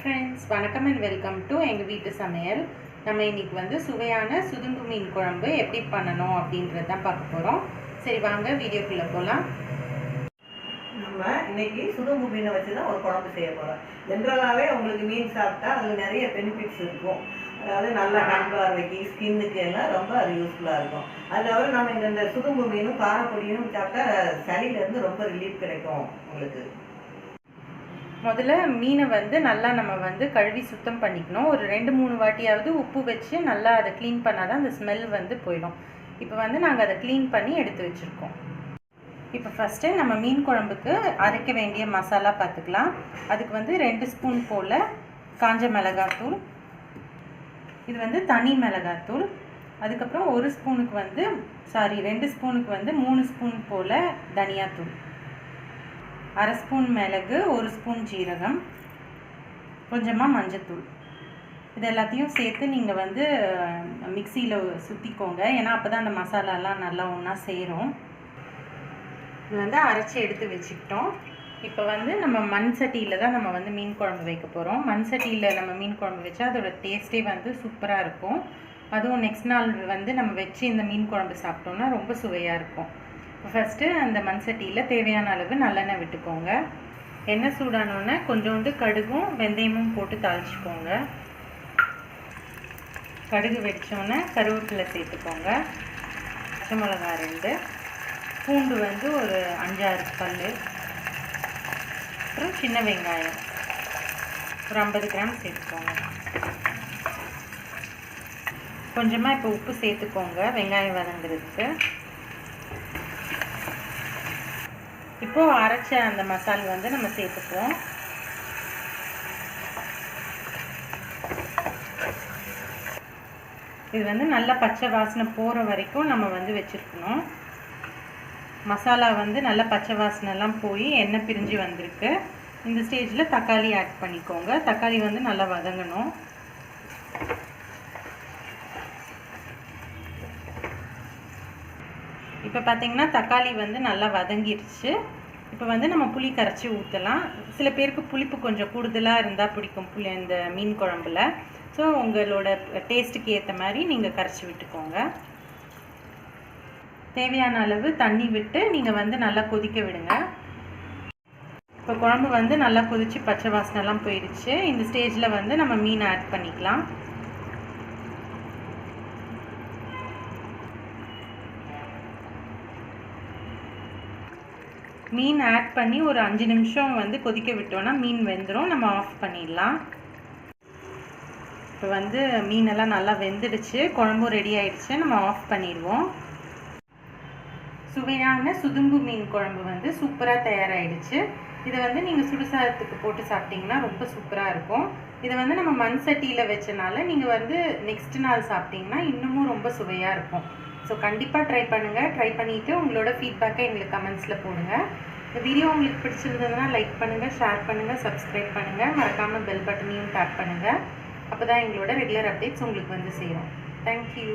Friends வணக்கம் and welcome to எங்கள் வீட்டு சமையல். நம்ம இன்றைக்கி வந்து சுவையான சுதுங்கு மீன் குழம்பு எப்படி பண்ணணும் அப்படின்றது தான் பார்க்க போகிறோம் சரி வாங்க வீடியோக்குள்ளே போகலாம் நம்ம இன்றைக்கி சுதுங்கு மீனை வச்சு தான் ஒரு குழம்பு செய்ய போகிறோம் ஜென்ரலாகவே உங்களுக்கு மீன் சாப்பிட்டா அதில் நிறைய பெனிஃபிட்ஸ் இருக்கும். அதாவது நல்ல கண் பார்வைக்கு ஸ்கின்னுக்கு எல்லாம் ரொம்ப அது யூஸ்ஃபுல்லாக இருக்கும். அது தவிர நம்ம இந்த இந்த மீனும் காரப்பொடியும் சாப்பிட்டா சளியிலேருந்து ரொம்ப ரிலீஃப் கிடைக்கும் உங்களுக்கு. முதல்ல மீனை வந்து நல்லா நம்ம வந்து கழுவி சுத்தம் பண்ணிக்கணும். ஒரு ரெண்டு மூணு வாட்டியாவது உப்பு வச்சு நல்லா அதை க்ளீன் பண்ணால் தான் அந்த ஸ்மெல் வந்து போயிடும். இப்போ வந்து நாங்கள் அதை க்ளீன் பண்ணி எடுத்து வச்சுருக்கோம். இப்போ ஃபஸ்ட்டு நம்ம மீன் குழம்புக்கு அரைக்க வேண்டிய மசாலா பார்த்துக்கலாம். அதுக்கு வந்து ரெண்டு ஸ்பூன் போல் காஞ்ச மிளகாத்தூள். இது வந்து தனி மிளகாத்தூள். அதுக்கப்புறம் ஒரு ஸ்பூனுக்கு வந்து சாரி ரெண்டு ஸ்பூனுக்கு வந்து மூணு ஸ்பூன் போல் தனியாத்தூள். அரை ஸ்பூன் மிளகு ஒரு ஸ்பூன் ஜீரகம் கொஞ்சமாக மஞ்சத்தூள். இது எல்லாத்தையும் சேர்த்து நீங்கள் வந்து மிக்சியில் சுற்றிக்கோங்க ஏன்னா அப்போ தான் அந்த மசாலாலாம் நல்லா ஒன்றா சேரும். இது வந்து அரைச்சி எடுத்து வச்சுக்கிட்டோம். இப்போ வந்து நம்ம மண் சட்டியில் தான் நம்ம வந்து மீன் குழம்பு வைக்க போகிறோம் மண் சட்டியில் நம்ம மீன் குழம்பு வச்சா அதோட டேஸ்ட்டே வந்து சூப்பராக இருக்கும். அதுவும் நெக்ஸ்ட் நாள் வந்து நம்ம வச்சு இந்த மீன் குழம்பு சாப்பிட்டோம்னா ரொம்ப சுவையாக இருக்கும். ஃபஸ்ட்டு அந்த மண் சட்டியில் தேவையான அளவு நல்லெண்ணெய் விட்டுக்கோங்க. எண்ணெய் சூடானோடனே கொஞ்சோண்டு கடுகும் வெந்தயமும் போட்டு தாளிச்சுக்கோங்க. கடுகு வெடித்தோடனே கருவேப்பிலை சேர்த்துக்கோங்க. பச்சை மிளகா ரெண்டு. பூண்டு வந்து ஒரு அஞ்சாறு பல் அப்புறம் சின்ன வெங்காயம். ஒரு ஐம்பது கிராம் சேர்த்துக்கோங்க. கொஞ்சமாக இப்போ உப்பு சேர்த்துக்கோங்க வெங்காயம் வதங்குறதுக்கு. இப்போது அரைச்ச அந்த மசால் வந்து நம்ம சேர்த்துப்போம் இது வந்து நல்லா பச்சை வாசனை போகிற வரைக்கும் நம்ம வந்து வச்சுருக்கணும். மசாலா வந்து நல்லா பச்சை வாசனைலாம் போய் எண்ணெய் பிரிஞ்சு வந்திருக்கு. இந்த ஸ்டேஜில் தக்காளி ஆட் பண்ணிக்கோங்க. தக்காளி வந்து நல்லா வதங்கணும். இப்போ பார்த்தீங்கன்னா தக்காளி வந்து நல்லா வதங்கிருச்சு. இப்போ வந்து நம்ம புளி கரைச்சி ஊற்றலாம் சில பேருக்கு புளிப்பு கொஞ்சம் கூடுதலாக இருந்தால் பிடிக்கும் புளி இந்த மீன் குழம்புல. ஸோ உங்களோட டேஸ்ட்டுக்கு ஏற்ற மாதிரி நீங்கள் கரைச்சி விட்டுக்கோங்க. தேவையான அளவு தண்ணி விட்டு நீங்கள் வந்து நல்லா கொதிக்க விடுங்க. இப்போ குழம்பு வந்து நல்லா கொதித்து பச்சை வாசனைலாம் போயிடுச்சு. இந்த ஸ்டேஜில் வந்து நம்ம மீன் ஆட் பண்ணிக்கலாம். மீன் ஆட் பண்ணி ஒரு அஞ்சு நிமிஷம் வந்து கொதிக்க விட்டோன்னா மீன் வெந்துடும் நம்ம ஆஃப் பண்ணிடலாம். இப்போ வந்து மீனெல்லாம் நல்லா வெந்துடுச்சு. குழம்பும் ரெடி ஆயிடுச்சு. நம்ம ஆஃப் பண்ணிடுவோம். சுவையான சுதும்பு மீன் குழம்பு வந்து சூப்பராக தயாராகிடுச்சு இதை வந்து நீங்கள் சுடுசாதத்துக்கு போட்டு சாப்பிட்டிங்கன்னா ரொம்ப சூப்பராக இருக்கும். இதை வந்து நம்ம மண் சட்டியில் வச்சனால நீங்கள் வந்து நெக்ஸ்ட் நாள் சாப்பிட்டிங்கன்னா இன்னமும் ரொம்ப சுவையாக இருக்கும். ஸோ கண்டிப்பாக ட்ரை பண்ணுங்கள் ட்ரை பண்ணிவிட்டு உங்களோட ஃபீட்பேக்கை எங்களுக்கு கமெண்ட்ஸில் போடுங்க. இந்த வீடியோ உங்களுக்கு பிடிச்சிருந்ததுன்னா லைக் பண்ணுங்கள் ஷேர் பண்ணுங்கள் சப்ஸ்கிரைப் பண்ணுங்கள் மறக்காமல் பெல் பட்டனையும் டேப் பண்ணுங்கள் அப்போ தான் எங்களோட ரெகுலர் அப்டேட்ஸ் உங்களுக்கு வந்து சேரும். தேங்க்யூ